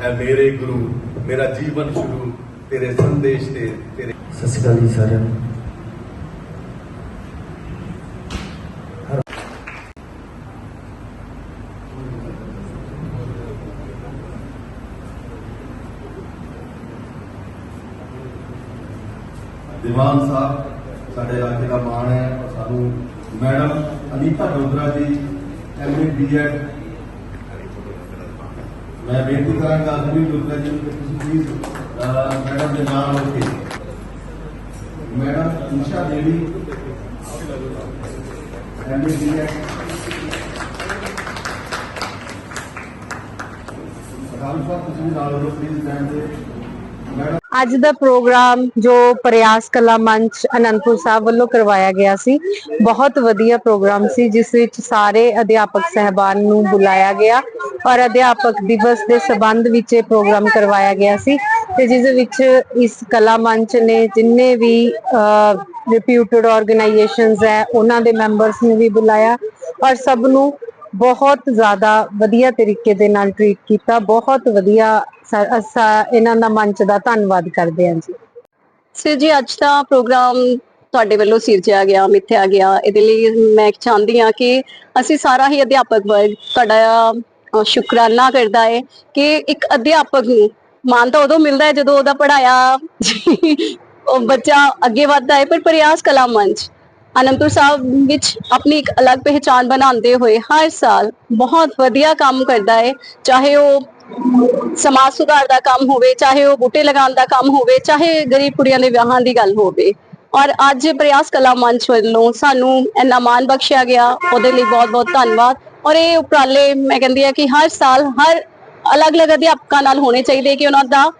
ਐ ਮੇਰੇ ਗੁਰੂ ਮੇਰਾ ਜੀਵਨ ਸ਼ੁਰੂ ਤੇਰੇ ਸੰਦੇਸ਼ ਤੇ ਤੇਰੇ ਸਤਿ ਸ਼੍ਰੀ ਅਕਾਲ ਜੀ ਸਾਰਿਆਂ ਨੂੰ। ਦੀਵਾਨ ਸਾਹਿਬ ਸਾਡੇ ਇਲਾਕੇ ਦਾ ਮਾਣ ਹੈ ਸਾਨੂੰ ਮੈਡਮ ਅਨੀਤਾ ਡੋਗਰਾ ਜੀ ਐਮਏ ਬੀਐਡ ਮੈਂ ਬੇਨਤੀ ਕਰਾਂਗਾ ਅਨਵੀ ਡੋਗਰਾ ਜੀ ਨੂੰ ਕਿ ਤੁਸੀਂ ਪਲੀਜ਼ ਮੈਡਮ ਦੇ ਨਾਮ ਹੋ ਕੇ madam Isha Devi MA B Ed Ram ਅੱਜ ਦਾ ਪ੍ਰੋਗਰਾਮ ਜੋ ਪ੍ਰਯਾਸ ਕਲਾ ਮੰਚ ਅਨੰਦਪੁਰ ਸਾਹਿਬ ਵੱਲੋਂ ਕਰਵਾਇਆ ਗਿਆ ਸੀ, ਬਹੁਤ ਵਧੀਆ ਪ੍ਰੋਗਰਾਮ ਸੀ, ਜਿਸ ਵਿੱਚ ਸਾਰੇ ਅਧਿਆਪਕ ਸਹਿਬਾਨ ਨੂੰ ਬੁਲਾਇਆ ਗਿਆ ਔਰ ਅਧਿਆਪਕ ਦਿਵਸ ਦੇ ਸਬੰਧ ਵਿੱਚ ਇਹ ਪ੍ਰੋਗਰਾਮ ਕਰਵਾਇਆ ਗਿਆ ਸੀ ਤੇ ਜਿਸ ਵਿੱਚ ਇਸ ਕਲਾ ਮੰਚ ਨੇ ਜਿੰਨੇ ਵੀ ਰਿਪਿਊਟਡ ਆਰਗੇਨਾਈਜੇਸ਼ਨਸ ਹੈ, ਉਹਨਾਂ ਦੇ ਮੈਂਬਰਸ ਨੂੰ ਵੀ ਬੁਲਾਇਆ ਔਰ ਸਭ ਨੂੰ ਬਹੁਤ ਜ਼ਿਆਦਾ ਵਧੀਆ ਤਰੀਕੇ ਦੇ ਨਾਲ ਟ੍ਰੀਟ ਕੀਤਾ, ਬਹੁਤ ਵਧੀਆ ਅਸਾਂ ਇਹਨਾਂ ਦਾ ਮੰਚ ਦਾ ਧੰਨਵਾਦ ਕਰਦੇ ਹਾਂ ਜੀ। ਸਰ ਜੀ, ਅੱਜ ਦਾ ਪ੍ਰੋਗਰਾਮ ਤੁਹਾਡੇ ਵੱਲੋਂ ਸਿਰਜਿਆ ਗਿਆ, ਮਿੱਥਿਆ ਗਿਆ। ਇਹਦੇ ਲਈ ਮੈਂ ਚਾਹੁੰਦੀ ਹਾਂ ਕਿ ਅਸੀਂ ਸਾਰਾ ਹੀ ਅਧਿਆਪਕ ਵਰਗ ਤੁਹਾਡਾ ਸ਼ੁਕਰਾਨਾ ਕਰਦਾ ਹੈ ਕਿ ਇੱਕ ਅਧਿਆਪਕ ਨੂੰ ਮਾਨ ਤਾਂ ਉਦੋਂ ਮਿਲਦਾ ਹੈ ਜਦੋਂ ਉਹਦਾ ਪੜਾਇਆ ਉਹ ਬੱਚਾ ਅੱਗੇ ਵੱਧਦਾ ਹੈ, ਪਰ ਪ੍ਰਯਾਸ ਕਲਾ ਮੰਚ ਅਨੰਦਪੁਰ ਸਾਹਿਬ ਵਿੱਚ ਆਪਣੀ ਇੱਕ ਅਲੱਗ ਪਹਿਚਾਨ ਬਣਾਉਂਦੇ ਹੋਏ ਹਰ ਸਾਲ ਬਹੁਤ ਵਧੀਆ ਕੰਮ ਕਰਦਾ ਹੈ। ਚਾਹੇ ਉਹ ਸਮਾਜ ਸੁਧਾਰ ਦਾ ਕੰਮ ਹੋਵੇ, ਚਾਹੇ ਉਹ ਬੂਟੇ ਲਗਾਉਣ ਦਾ ਕੰਮ ਹੋਵੇ, ਚਾਹੇ ਗਰੀਬ ਕੁੜੀਆਂ ਦੇ ਵਿਆਹਾਂ ਦੀ ਗੱਲ ਹੋਵੇ। ਔਰ ਅੱਜ ਪ੍ਰਯਾਸ ਕਲਾ ਮੰਚ ਵੱਲੋਂ ਸਾਨੂੰ ਇੰਨਾ ਮਾਣ ਬਖਸ਼ਿਆ ਗਿਆ। ਉਹਦੇ ਲਈ ਬਹੁਤ-ਬਹੁਤ ਧੰਨਵਾਦ। ਔਰ ਇਹ ਉਪਰਾਲੇ ਮੈਂ ਕਹਿੰਦੀ ਆ ਕਿ ਹਰ ਸਾਲ ਹਰ ਅਲੱਗ-ਅਲੱਗ ਅਧਿਆਪਕਾਂ ਨਾਲ ਹੋਣੇ ਚਾਹੀਦੇ ਕਿ ਉਹਨਾਂ ਦਾ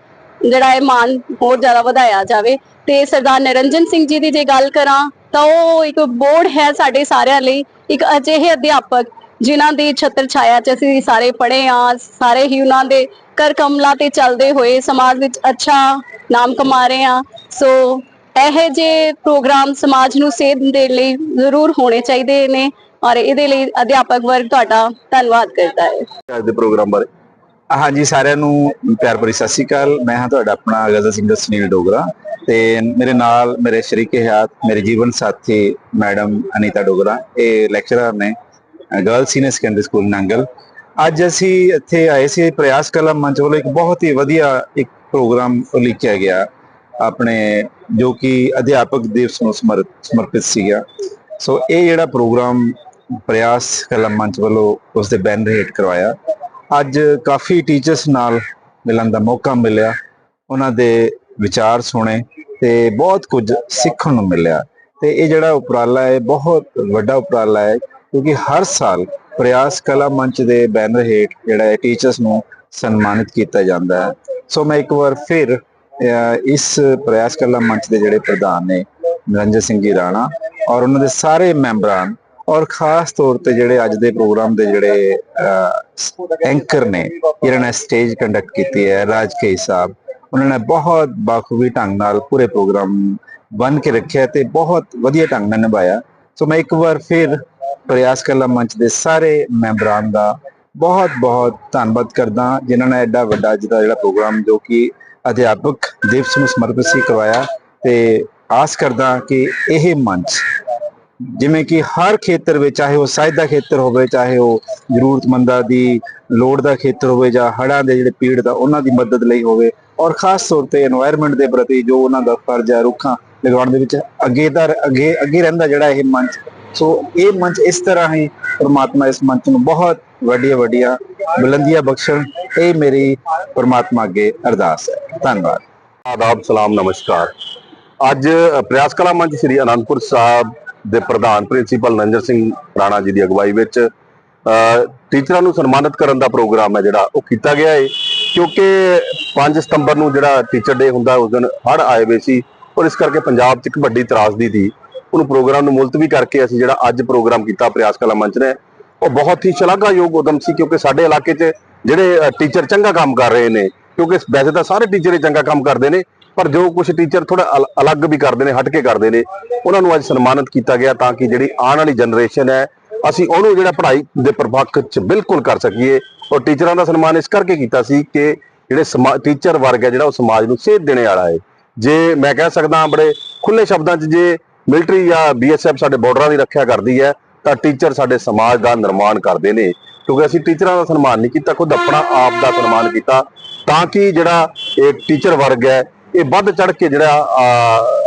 ਜਿਹੜਾ ਇਹ ਮਾਣ ਹੋਰ ਜ਼ਿਆਦਾ ਵਧਾਇਆ ਜਾਵੇ। ਤੇ ਸਰਦਾਰ ਨਿਰੰਜਨ ਸਿੰਘ ਜੀ ਦੀ ਜੇ ਗੱਲ ਕਰਾਂ, ਤਾਂ ਉਹ ਇੱਕ ਬੋਰਡ ਹੈ ਸਾਡੇ ਸਾਰਿਆਂ ਲਈ। ਇੱਕ ਅਜਿਹੇ ਅਧਿਆਪਕ ਜਿਨ੍ਹਾਂ ਦੀ ਛਤਰ ਛਾਇਆ 'ਚ ਅਸੀਂ ਸਾਰੇ ਪੜ੍ਹੇ ਆ ਸਾਰੇ ਹੀ ਉਹਨਾਂ ਦੇ ਕਰ ਕਮਲਾਂ ਤੇ ਚੱਲਦੇ ਹੋਏ ਸਮਾਜ ਵਿੱਚ ਅੱਛਾ ਨਾਮ ਕਮਾ ਰਹੇ ਆ ਸੋ ਇਹ ਜੇ ਪ੍ਰੋਗਰਾਮ ਸਮਾਜ ਨੂੰ ਸੇਧ ਦੇਣ ਲਈ ਜ਼ਰੂਰ ਹੋਣੇ ਚਾਹੀਦੇ ਨੇ ਔਰ ਇਹਦੇ ਲਈ ਅਧਿਆਪਕ ਵਰਗ ਤੁਹਾਡਾ ਧੰਨਵਾਦ ਕਰਦਾ ਹੈ। ਅੱਜ ਦੇ ਪ੍ਰੋਗਰਾਮ ਬਾਰੇ। ਹਾਂਜੀ ਸਾਰਿਆਂ ਨੂੰ ਪਿਆਰ ਭਰੀ ਸਤਿ ਸ਼੍ਰੀ ਅਕਾਲ। ਮੈਂ ਹਾਂ ਤੁਹਾਡਾ ਆਪਣਾ ਗਜ਼ਲ ਸਿੰਗਰ ਸੁਨੀਲ ਡੋਗਰਾ ਤੇ ਮੇਰੇ ਨਾਲ ਮੇਰੇ ਸ਼ਰੀਕੇ ਹਯਾਤ ਮੇਰੇ ਜੀਵਨ ਸਾਥੀ ਮੈਡਮ ਅਨੀਤਾ ਡੋਗਰਾ ਇਹ ਲੈਕਚਰਰ ਨੇ। Girl senior secondary school Nangal. ਅੱਜ ਅਸੀਂ ਇੱਥੇ ਆਏ ਸੀ ਪ੍ਰਯਾਸ ਕਲਾ ਮੰਚ ਵੱਲੋਂ ਇੱਕ ਬਹੁਤ ਹੀ ਵਧੀਆ ਇੱਕ ਪ੍ਰੋਗਰਾਮ ਉਲੀਕਿਆ ਗਿਆ। ਆਪਣੇ ਜੋ ਕਿ ਅਧਿਆਪਕ ਦਿਵਸ ਨੂੰ ਸਮਰ- ਸਮਰਪਿਤ ਸੀਗਾ। ਸੋ ਇਹ ਜਿਹੜਾ ਪ੍ਰੋਗਰਾਮ ਪ੍ਰਯਾਸ ਕਲਾ ਮੰਚ ਵੱਲੋਂ ਉਸ ਦੇ ਬੈਨਰ ਹੇਠ ਕਰਵਾਇਆ। ਅੱਜ ਕਾਫੀ ਟੀਚਰਸ ਨਾਲ ਮਿਲਣ ਦਾ ਮੌਕਾ ਮਿਲਿਆ। ਉਹਨਾਂ ਦੇ ਵਿਚਾਰ ਸੁਣੇ ਤੇ ਬਹੁਤ ਕੁਝ ਸਿੱਖਣ ਨੂੰ ਮਿਲਿਆ। ਤੇ ਇਹ ਜਿਹੜਾ ਉਪਰਾਲਾ ਹੈ, ਬਹੁਤ ਵੱਡਾ ਉਪਰਾਲਾ ਹੈ ਕਿਉਂਕਿ ਹਰ ਸਾਲ ਪ੍ਰਯਾਸ ਕਲਾ ਮੰਚ ਦੇ ਬੈਨਰ ਹੇਠ ਜਿਹੜਾ ਹੈ ਟੀਚਰਸ ਨੂੰ ਸਨਮਾਨਿਤ ਕੀਤਾ ਜਾਂਦਾ ਹੈ। ਸੋ ਮੈਂ ਇੱਕ ਵਾਰ ਫਿਰ ਇਸ ਪ੍ਰਯਾਸ ਕਲਾ ਮੰਚ ਦੇ ਜਿਹੜੇ ਪ੍ਰਧਾਨ ਨੇ ਨਿਰੰਜਨ ਸਿੰਘ ਜੀ ਰਾਣਾ ਔਰ ਉਹਨਾਂ ਦੇ ਸਾਰੇ ਮੈਂਬਰਾਂ ਔਰ ਖਾਸ ਤੌਰ ਤੇ ਜਿਹੜੇ ਅੱਜ ਦੇ ਪ੍ਰੋਗਰਾਮ ਦੇ ਜਿਹੜੇ ਐਂਕਰ ਨੇ ਜਿਹਨਾਂ ਨੇ ਸਟੇਜ ਕੰਡਕਟ ਕੀਤੀ ਹੈ, ਰਾਜ ਕੇ ਸਾਹਿਬ। ਉਹਨਾਂ ਨੇ ਬਹੁਤ ਬਾਖੂਬੀ ਢੰਗ ਨਾਲ ਪੂਰੇ ਪ੍ਰੋਗਰਾਮ ਬਣ ਕੇ ਰੱਖਿਆ ਤੇ ਬਹੁਤ ਵਧੀਆ ਢੰਗ ਨਾਲ ਨਿਭਾਇਆ। ਸੋ ਮੈਂ ਇੱਕ ਵਾਰ ਫਿਰ ਪ੍ਰਯਾਸ ਕਲਾ ਮੰਚ ਦੇ ਸਾਰੇ ਮੈਂਬਰਾਂ ਦਾ ਬਹੁਤ ਬਹੁਤ ਧੰਨਵਾਦ ਕਰਦਾ ਜਿਨ੍ਹਾਂ ਨੇ ਐਡਾ ਵੱਡਾ ਅੱਜ ਜਿਹੜਾ ਪ੍ਰੋਗਰਾਮ ਜੋ ਕਿ ਅਧਿਆਪਕ ਦਿਵਸ ਨੂੰ ਸਮਰਪਿਤ ਸੀ ਕਰਵਾਇਆ ਤੇ ਆਸ ਕਰਦਾ ਕਿ ਇਹ ਮੰਚ ਜਿਵੇਂ ਕਿ ਹਰ ਖੇਤਰ ਵਿੱਚ, ਚਾਹੇ ਉਹ ਸਾਹਿਤ ਦਾ ਖੇਤਰ ਹੋਵੇ, ਚਾਹੇ ਉਹ ਜ਼ਰੂਰਤਮੰਦਾਂ ਦੀ ਲੋੜ ਦਾ ਖੇਤਰ ਹੋਵੇ ਜਾਂ ਹੜਾਂ ਦੇ ਜਿਹੜੇ ਪੀੜ ਦਾ, ਉਹਨਾਂ ਦੀ ਮਦਦ ਲਈ ਹੋਵੇ ਔਰ ਖਾਸ ਤੌਰ ਤੇ এনवायरमेंट ਦੇ ਪ੍ਰਤੀ ਜੋ ਉਹਨਾਂ ਦਾ ਫਰਜ਼ ਹੈ, ਰੁੱਖਾਂ ਲਗਾਉਣ ਦੇ ਵਿੱਚ ਅੱਗੇ ਦਾ, ਅੱਗੇ ਅੱਗੇ ਰਹਿੰਦਾ ਜਿਹੜਾ ਇਹ ਮੰਚ ਸੋ ਇਹ ਮੰਚ ਇਸ ਤਰ੍ਹਾਂ ਹੀ ਪ੍ਰਮਾਤਮਾ ਇਸ ਮੰਚ ਨੂੰ ਬਹੁਤ ਵੱਡੀਆਂ ਵੱਡੀਆਂ ਬੁਲੰਦੀਆਂ ਬਖਸ਼ਣ। ਇਹ ਮੇਰੀ ਪ੍ਰਮਾਤਮਾ ਅੱਗੇ ਅਰਦਾਸ ਹੈ। ਧੰਨਵਾਦ। ਆਦਾਬ ਸਲਾਮ ਨਮਸਕਾਰ। ਅੱਜ ਪ੍ਰਯਾਸ ਕਲਾ ਮੰਚ ਸ੍ਰੀ ਅਨੰਦਪੁਰ ਸਾਹਿਬ ਦੇ ਪ੍ਰਧਾਨ ਪ੍ਰਿੰਸੀਪਲ ਨੰਜਰ ਸਿੰਘ ਰਾਣਾ ਜੀ ਦੀ ਅਗਵਾਈ ਵਿੱਚ ਅ, ਟੀਚਰਾਂ ਨੂੰ ਸਨਮਾਨਿਤ ਕਰਨ ਦਾ ਪ੍ਰੋਗਰਾਮ ਹੈ ਜਿਹੜਾ ਉਹ ਕੀਤਾ ਗਿਆ ਹੈ ਕਿਉਂਕਿ 5 ਸਤੰਬਰ ਨੂੰ ਜਿਹੜਾ ਟੀਚਰ ਡੇ ਹੁੰਦਾ ਉਸ ਦਿਨ ਹੜ੍ਹ ਆਏ ਹੋਏ ਸੀ। ਔਰ ਇਸ ਕਰਕੇ ਪੰਜਾਬ 'ਚ ਇੱਕ ਵੱਡੀ ਤਰਾਸਦੀ ਸੀ। ਉਹਨੂੰ ਪ੍ਰੋਗਰਾਮ ਨੂੰ ਮੁਲਤਵੀ ਕਰਕੇ ਅਸੀਂ ਜਿਹੜਾ ਅੱਜ ਪ੍ਰੋਗਰਾਮ ਕੀਤਾ ਪ੍ਰਯਾਸ ਕਲਾ ਮੰਚ ਨੇ, ਉਹ ਬਹੁਤ ਹੀ ਸ਼ਲਾਘਾਯੋਗ ਉਦਮ ਸੀ ਕਿਉਂਕਿ ਸਾਡੇ ਇਲਾਕੇ 'ਚ ਜਿਹੜੇ ਟੀਚਰ ਚੰਗਾ ਕੰਮ ਕਰ ਰਹੇ ਨੇ, ਕਿਉਂਕਿ ਵੈਸੇ ਤਾਂ ਸਾਰੇ ਟੀਚਰ ਹੀ ਚੰਗਾ ਕੰਮ ਕਰਦੇ ਨੇ, ਪਰ ਜੋ ਕੁਝ ਟੀਚਰ ਥੋੜਾ ਅਲੱਗ ਵੀ ਕਰਦੇ ਨੇ ਹਟ ਕੇ ਕਰਦੇ ਨੇ, ਉਹਨਾਂ ਨੂੰ ਅੱਜ ਸਨਮਾਨਿਤ ਕੀਤਾ ਗਿਆ ਤਾਂ ਕਿ ਜਿਹੜੀ ਆਉਣ ਵਾਲੀ ਜਨਰੇਸ਼ਨ ਹੈ, ਅਸੀਂ ਉਹਨੂੰ ਜਿਹੜਾ ਪੜ੍ਹਾਈ ਦੇ ਪ੍ਰਪੱਖ 'ਚ ਬਿਲਕੁਲ ਕਰ ਸਕੀਏ। ਔਰ ਟੀਚਰਾਂ ਦਾ ਸਨਮਾਨ ਇਸ ਕਰਕੇ ਕੀਤਾ ਸੀ ਕਿ ਜਿਹੜੇ ਟੀਚਰ ਵਰਗ ਹੈ ਜਿਹੜਾ ਉਹ ਸਮਾਜ ਨੂੰ ਸੇਧ ਦੇਣੇ ਵਾਲਾ ਹੈ। ਜੇ ਮੈਂ ਕਹਿ ਸਕਦਾ ਬੜੇ ਖੁੱਲੇ ਸ਼ਬਦਾਂ 'ਚ, ਜੇ ਮਿਲਟਰੀ ਜਾਂ ਬੀਐਸਐਫ ਸਾਡੇ ਬਾਰਡਰਾਂ ਦੀ ਰੱਖਿਆ ਕਰਦੀ ਹੈ, ਤਾਂ ਟੀਚਰ ਸਾਡੇ ਸਮਾਜ ਦਾ ਨਿਰਮਾਣ ਕਰਦੇ ਨੇ। ਕਿਉਂਕਿ ਅਸੀਂ ਟੀਚਰਾਂ ਦਾ ਸਨਮਾਨ ਨਹੀਂ ਕੀਤਾ, ਖੁਦ ਆਪਣਾ ਆਪ ਦਾ ਸਨਮਾਨ ਕੀਤਾ, ਤਾਂ ਕਿ ਜਿਹੜਾ ਇਹ ਟੀਚਰ ਵਰਗ ਹੈ, ਇਹ ਵੱਧ ਚੜ ਕੇ ਜਿਹੜਾ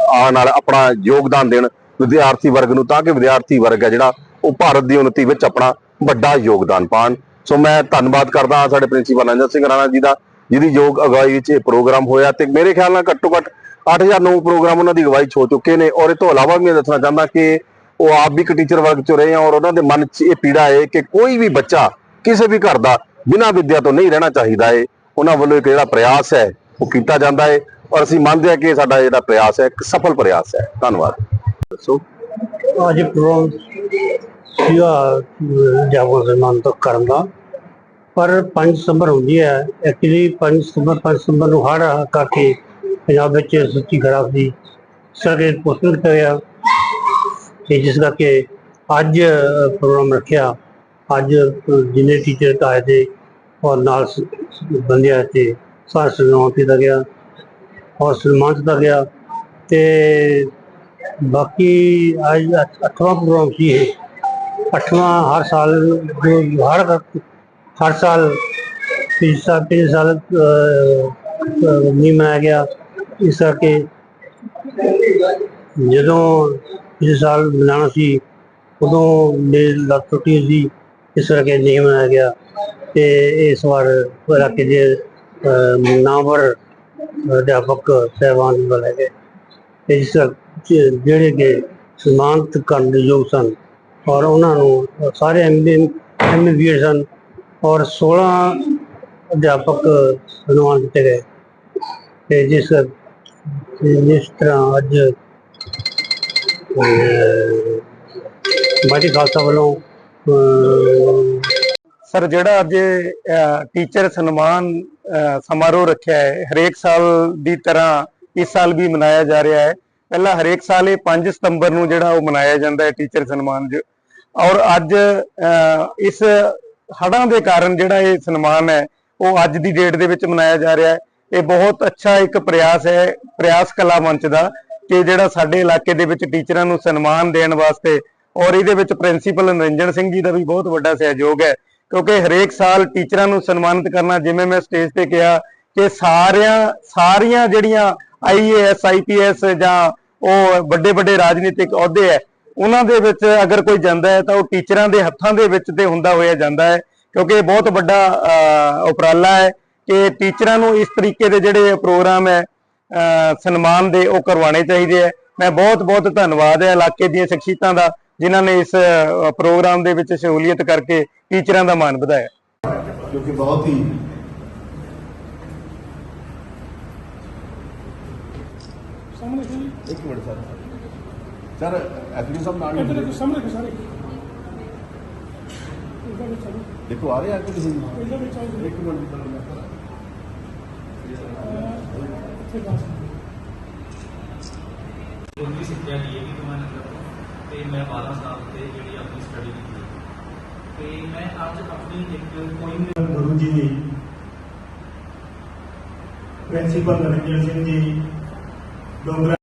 ਆਉਣ ਵਾਲਾ ਆਪਣਾ ਯੋਗਦਾਨ ਦੇਣ ਵਿਦਿਆਰਥੀ ਵਰਗ ਨੂੰ, ਤਾਂ ਕਿ ਵਿਦਿਆਰਥੀ ਵਰਗ ਹੈ ਜਿਹੜਾ, ਉਹ ਭਾਰਤ ਦੀ ਉન્નਤੀ ਵਿੱਚ ਆਪਣਾ ਵੱਡਾ ਯੋਗਦਾਨ ਪਾਣ ਸੋ ਮੈਂ ਧੰਨਵਾਦ ਕਰਦਾ ਹਾਂ ਸਾਡੇ ਪ੍ਰਿੰਸੀਪਲ ਅੰਜਨ ਸਿੰਘ ਰਾਣਾ ਜੀ ਦਾ, ਜਿਹਦੀ ਯੋਗ ਅਗਵਾਈ ਵਿੱਚ ਇਹ ਪ੍ਰੋਗਰਾਮ ਹੋਇਆ। ਤੇ ਮੇਰੇ ਖਿਆਲ ਨਾਲ ਘੱਟੋ ਘੱਟ 8009 ਪ੍ਰੋਗਰਾਮ ਉਹਨਾਂ ਦੀ ਅਗਵਾਈ 'ਚ ਹੋ ਚੁੱਕੇ ਨੇ ਔਰ ਇਹ ਤੋਂ ਇਲਾਵਾ ਵੀ ਮੈਂ ਦੱਸਣਾ ਚਾਹੁੰਦਾ ਕਿ ਉਹ ਆਪ ਵੀ ਇੱਕ ਟੀਚਰ ਵਰਗ 'ਚ ਰਹੇ ਆ ਔਰ ਉਹਨਾਂ ਦੇ ਮਨ 'ਚ ਇਹ ਪੀੜਾ ਹੈ ਕਿ ਕੋਈ ਵੀ ਬੱਚਾ ਕਿਸੇ ਵੀ ਘਰ ਦਾ ਬਿਨਾਂ ਵਿੱਦਿਆ ਤੋਂ ਨਹੀਂ ਰਹਿਣਾ ਚਾਹੀਦਾ ਹੈ ਉਹਨਾਂ ਵੱਲੋਂ ਇੱਕ ਜਿਹੜਾ ਪ੍ਰਯਾਸ ਹੈ, ਉਹ ਕੀਤਾ ਜਾਂਦਾ ਹੈ ਔਰ ਅਸੀਂ ਮੰਨਦੇ ਹਾਂ ਕਿ ਸਾਡਾ ਜਿਹੜਾ ਪ੍ਰਯਾਸ ਹੈ, ਇੱਕ ਸਫਲ ਪ੍ਰਯਾਸ ਹੈ। ਧੰਨਵਾਦ। ਦੱਸੋ। ਅੱਜ ਪ੍ਰੋਗਰਾਮ ਸੀਗਾ ਜਾਗੋ ਸਨਮਾਨ ਤੋਂ ਕਰਨ ਦਾ। ਪਰ 5 ਸਤੰਬਰ ਹੁੰਦੀ ਹੈ। ਐਕਚੁਅਲੀ 5 ਸਤੰਬਰ 5 ਸਤੰਬਰ ਨੂੰ ਹੜ ਕਰਕੇ ਪੰਜਾਬ ਵਿੱਚ ਸੱਚੀ ਖਰਾਬ ਸੀ ਸਰਗੇ ਪੋਸਟਰ ਕੀਤਾ ਗਿਆ ਤੇ ਜਿਸ ਕਰਕੇ ਅੱਜ ਪ੍ਰੋਗਰਾਮ ਰੱਖਿਆ। ਅੱਜ ਜਿੰਨੇ ਟੀਚਰ ਆਏ ਤੇ ਔਰ ਨਾਲ ਬੰਦੇ ਆਏ ਤੇ ਸਾਰਾ ਸਨਮਾਨ ਕੀਤਾ ਗਿਆ ਔਰ ਸਨਮਾਨ ਦਿੱਤਾ ਗਿਆ ਤੇ ਬਾਕੀ ਅੱਜ ਅੱਠਵਾਂ ਪ੍ਰੋਗਰਾਮ ਸੀ ਇਹ ਅੱਠਵਾਂ ਹਰ ਸਾਲ ਜੋ ਹਰ ਹਰ ਸਾਲ ਪਿਛਲਾ ਪਿਛਲੇ ਸਾਲ ਅਹ, ਅਹ, ਨਹੀਂ ਮਨਾਇਆ ਗਿਆ। ਇਸ ਕਰਕੇ ਜਦੋਂ ਇਸ ਸਾਲ ਮਨਾਉਣਾ ਸੀ ਉਦੋਂ ਮੇਰੀ ਲੱਤ ਟੁੱਟੀ ਹੋਈ ਸੀ ਇਸ ਕਰਕੇ ਨਹੀਂ ਮਨਾਇਆ ਗਿਆ। ਤੇ ਇਸ ਵਾਰ ਇਲਾਕੇ ਦੇ ਅਹ, ਨਾਮਵਰ ਅਧਿਆਪਕ ਸਹਿਬਾਨ ਵੱਲ ਹੈਗੇ ਤੇ ਇਸ ਜਿਹੜੇ ਕਿ ਸਨਮਾਨਿਤ ਕਰਨ ਦੇ ਯੋਗ ਸਨ ਔਰ ਉਹਨਾਂ ਨੂੰ ਸਾਰੇ ਐਮਬੀ ਐਮਬੀਏ ਸਨ ਔਰ 16 ਅਧਿਆਪਕ ਸਨਮਾਨ ਦਿੱਤੇ ਗਏ। ਤੇ ਜਿਸ ਜਿਸ ਤਰ੍ਹਾਂ ਅੱਜ ਬਾਟੀ ਖਾਲਸਾ ਵੱਲੋਂ ਸਰ ਜਿਹੜਾ ਅੱਜ ਟੀਚਰ ਸਨਮਾਨ ਸਮਾਰੋਹ ਰੱਖਿਆ ਹੈ ਹਰੇਕ ਸਾਲ ਦੀ ਤਰ੍ਹਾਂ ਇਸ ਸਾਲ ਵੀ ਮਨਾਇਆ ਜਾ ਰਿਹਾ ਹੈ। ਪਹਿਲਾਂ ਹਰੇਕ ਸਾਲ ਇਹ 5 ਸਤੰਬਰ ਨੂੰ ਜਿਹੜਾ ਉਹ ਮਨਾਇਆ ਜਾਂਦਾ ਹੈ ਟੀਚਰ ਸਨਮਾਨ ਜੋ ਔਰ ਅੱਜ ਅਹ, ਇਸ ਹੜ੍ਹਾਂ ਦੇ ਕਾਰਨ ਜਿਹੜਾ ਇਹ ਸਨਮਾਨ ਹੈ ਉਹ ਅੱਜ ਦੀ ਡੇਟ ਦੇ ਵਿੱਚ ਮਨਾਇਆ ਜਾ ਰਿਹਾ ਹੈ। ਇਹ ਬਹੁਤ ਅੱਛਾ ਇੱਕ ਪ੍ਰਯਾਸ ਹੈ, ਪ੍ਰਯਾਸ ਕਲਾ ਮੰਚ ਦਾ ਕਿ ਜਿਹੜਾ ਸਾਡੇ ਇਲਾਕੇ ਦੇ ਵਿੱਚ ਟੀਚਰਾਂ ਨੂੰ ਸਨਮਾਨ ਦੇਣ ਵਾਸਤੇ ਔਰ ਇਹਦੇ ਵਿੱਚ ਪ੍ਰਿੰਸੀਪਲ ਨਰਿੰਜਨ ਸਿੰਘ ਜੀ ਦਾ ਵੀ ਬਹੁਤ ਵੱਡਾ ਸਹਿਯੋਗ ਹੈ, ਕਿਉਂਕਿ ਹਰੇਕ ਸਾਲ ਟੀਚਰਾਂ ਨੂੰ ਸਨਮਾਨਿਤ ਕਰਨਾ, ਜਿਵੇਂ ਮੈਂ ਸਟੇਜ ਤੇ ਕਿਹਾ ਕਿ ਸਾਰਿਆਂ, ਸਾਰੀਆਂ ਜਿਹੜੀਆਂ ਆਈਏਐਸ ਆਈਪੀਐਸ ਜਾਂ ਉਹ ਵੱਡੇ ਵੱਡੇ ਰਾਜਨੀਤਿਕ ਅਹੁਦੇ ਹੈ, ਉਹਨਾਂ ਦੇ ਵਿੱਚ ਅਗਰ ਕੋਈ ਜਾਂਦਾ ਹੈ ਤਾਂ ਉਹ ਟੀਚਰਾਂ ਦੇ ਹੱਥਾਂ ਦੇ ਵਿੱਚ ਤੇ ਹੁੰਦਾ ਹੋਇਆ ਜਾਂਦਾ ਹੈ, ਕਿਉਂਕਿ ਇਹ ਬਹੁਤ ਵੱਡਾ ਉਪਰਾਲਾ ਹੈ। ਕਿ ਟੀਚਰਾਂ ਨੂੰ ਇਸ ਤਰੀਕੇ ਦੇ ਜਿਹੜੇ ਪ੍ਰੋਗਰਾਮ ਹੈ ਸਨਮਾਨ ਦੇ ਉਹ ਕਰਵਾਉਣੇ ਚਾਹੀਦੇ ਹੈ। ਮੈਂ ਬਹੁਤ ਬਹੁਤ ਧੰਨਵਾਦ ਹੈ ਇਲਾਕੇ ਦੀਆਂ ਸ਼ਖਸੀਅਤਾਂ ਦਾ ਜਿਨ੍ਹਾਂ ਨੇ ਇਸ ਪ੍ਰੋਗਰਾਮ ਦੇ ਵਿੱਚ ਸ਼ਮੂਲੀਅਤ ਕਰਕੇ ਟੀਚਰਾਂ ਦਾ ਮਾਣ ਵਧਾਇਆ। ਜੋ ਕਿ ਬਹੁਤ ਹੀ ਇੱਕ ਮਿੰਟ ਸਰ। ਸਰ ਨਾਲ ਸਾਹਮਣੇ ਸਾਰੇ ਦੇਖੋ ਆ ਰਹੇ ਆ ਕਿ ਨਹੀਂ ਇੱਕ ਮਿੰਟ ਉਹਦੀ ਸਿੱਖਿਆ ਲਈ ਹੈ ਕਿ ਤੁਹਾਨੂੰ ਨਗਰ ਤੇ ਮੈਂ 12 ਸਾਲ ਤੇ ਜਿਹੜੀ ਆਪਣੀ ਸਟੱਡੀ ਕੀਤੀ ਹੈ। ਤੇ ਮੈਂ ਅੱਜ ਆਪਣੀ ਇੱਕ ਕੋਈ ਗੁਰੂ ਜੀ ਪ੍ਰਿੰਸੀਪਲ ਨਰਿੰਦਰ ਸਿੰਘ ਜੀ ਡੋਗਰਾ